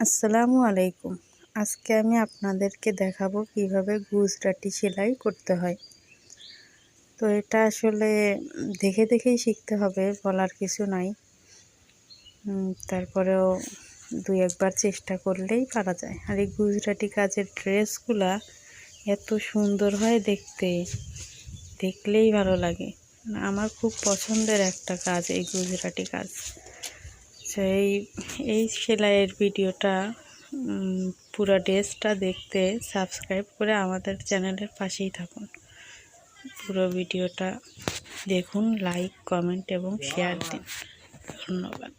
আসসালামু আলাইকুম। আজকে আমি আপনাদেরকে দেখাবো কীভাবে গুজরাটি সেলাই করতে হয়। তো এটা আসলে দেখে দেখেই শিখতে হবে, বলার কিছু নাই। তারপরেও দুই একবার চেষ্টা করলেই পারা যায়। আর এই গুজরাটি কাজের ড্রেসগুলা এত সুন্দর হয় দেখতে, দেখলেই ভালো লাগে। আমার খুব পছন্দের একটা কাজ এই গুজরাটি কাজ। সেই এই সেলাইয়ের ভিডিওটা পুরো ড্রেসটা দেখতে সাবস্ক্রাইব করে আমাদের চ্যানেলের পাশেই থাকুন। পুরো ভিডিওটা দেখুন, লাইক, কমেন্ট এবং শেয়ার দিন। ধন্যবাদ।